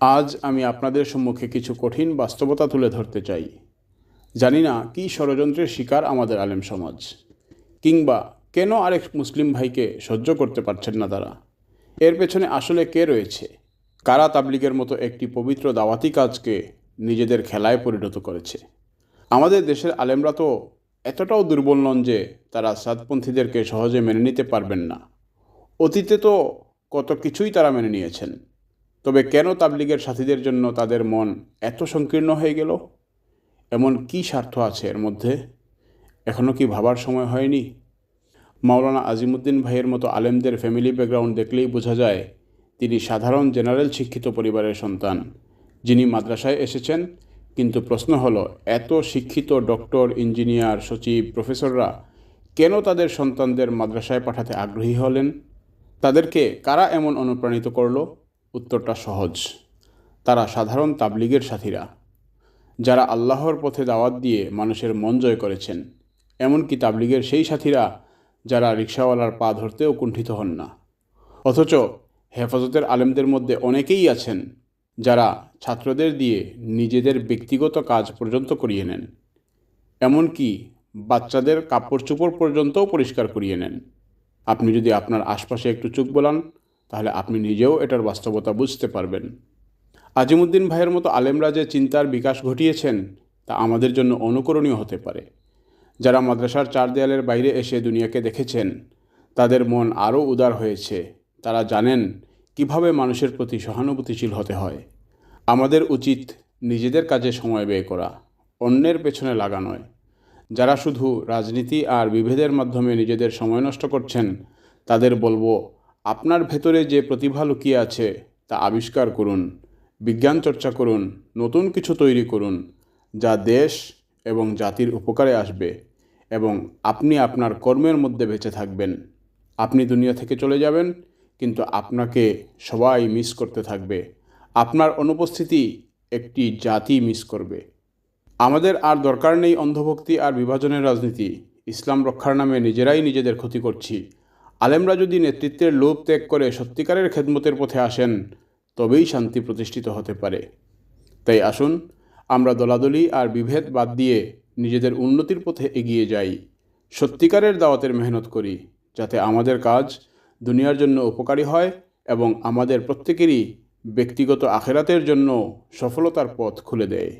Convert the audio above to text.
আজ আমি আপনাদের সম্মুখে কিছু কঠিন বাস্তবতা তুলে ধরতে চাই। জানি না কী ষড়যন্ত্রের শিকার আমাদের আলেম সমাজ, কিংবা কেন আরেক মুসলিম ভাইকে সহ্য করতে পারছেন না তারা। এর পেছনে আসলে কে রয়েছে? কারা তাবলিগের মতো একটি পবিত্র দাওয়াতি কাজকে নিজেদের খেলায় পরিণত করেছে? আমাদের দেশের আলেমরা তো এতটাও দুর্বল নন যে তারা সাতপন্থীদেরকে সহজে মেনে নিতে পারবেন না। অতীতে তো কত কিছুই তারা মেনে নিয়েছেন। তবে কেন তাবলিগের সাথীদের জন্য তাদের মন এত সংকীর্ণ হয়ে গেল? এমন কি স্বার্থ আছে এর মধ্যে? এখনও কি ভাবার সময় হয়নি? মাওলানা আজিমুদ্দিন ভাইয়ের মতো আলেমদের ফ্যামিলি ব্যাকগ্রাউন্ড দেখলেই বোঝা যায়, তিনি সাধারণ জেনারেল শিক্ষিত পরিবারের সন্তান। যিনি মাদ্রাসায় এসেছেন, কিন্তু প্রশ্ন হলো, এত শিক্ষিত ডক্টর ইঞ্জিনিয়ার সচিব প্রফেসররা কেন তাদের সন্তানদের মাদ্রাসায় পাঠাতে আগ্রহী হলেন? তাদেরকে কারা এমন অনুপ্রাণিত করল? উত্তরটা সহজ। তারা সাধারণ তাবলিগের সাথীরা, যারা আল্লাহর পথে দাওয়াত দিয়ে মানুষের মন জয় করেছেন। এমনকি তাবলিগের সেই সাথীরা, যারা রিক্সাওয়ালার পা ধরতেও কুণ্ঠিত হন না। অথচ হেফাজতের আলেমদের মধ্যে অনেকেই আছেন, যারা ছাত্রদের দিয়ে নিজেদের ব্যক্তিগত কাজ পর্যন্ত করিয়ে নেন। এমনকি বাচ্চাদের কাপড় চোপড় পর্যন্তও পরিষ্কার করিয়ে নেন। আপনি যদি আপনার আশপাশে একটু চোখ বলান তাহলে আপনি নিজেও এটার বাস্তবতা বুঝতে পারবেন। আজিমুদ্দিন ভাইয়ের মতো আলেমরা যে চিন্তার বিকাশ ঘটিয়েছেন, তা আমাদের জন্য অনুকরণীয় হতে পারে। যারা মাদ্রাসার চার দেয়ালের বাইরে এসে দুনিয়াকে দেখেছেন, তাদের মন আরও উদার হয়েছে। তারা জানেন কীভাবে মানুষের প্রতি সহানুভূতিশীল হতে হয়। আমাদের উচিত নিজেদের কাজে সময় ব্যয় করা, অন্যের পেছনে লাগা নয়। যারা শুধু রাজনীতি আর বিভেদের মাধ্যমে নিজেদের সময় নষ্ট করছেন, তাদের বলব আপনার ভেতরে যে প্রতিভা লুকিয়ে আছে, তা আবিষ্কার করুন, বিজ্ঞান চর্চা করুন, নতুন কিছু তৈরি করুন, যা দেশ এবং জাতির উপকারে আসবে এবং আপনি আপনার কর্মের মধ্যে বেঁচে থাকবেন। আপনি দুনিয়া থেকে চলে যাবেন, কিন্তু আপনাকে সবাই মিস করতে থাকবে। আপনার অনুপস্থিতি একটি জাতি মিস করবে। আমাদের আর দরকার নেই অন্ধভক্তি আর বিভাজনের রাজনীতি। ইসলাম রক্ষার নামে নিজেরাই নিজেদের ক্ষতি করছি। আলেমরা যদি নেতৃত্বের লোভ ত্যাগ করে সত্যিকারের খেদমতের পথে আসেন, তবেই শান্তি প্রতিষ্ঠিত হতে পারে। তাই আসুন, আমরা দলাদলি আর বিভেদ বাদ দিয়ে নিজেদের উন্নতির পথে এগিয়ে যাই। সত্যিকারের দাওয়াতের মেহনত করি, যাতে আমাদের কাজ দুনিয়ার জন্য উপকারী হয় এবং আমাদের প্রত্যেকেরই ব্যক্তিগত আখেরাতের জন্য সফলতার পথ খুলে দেয়।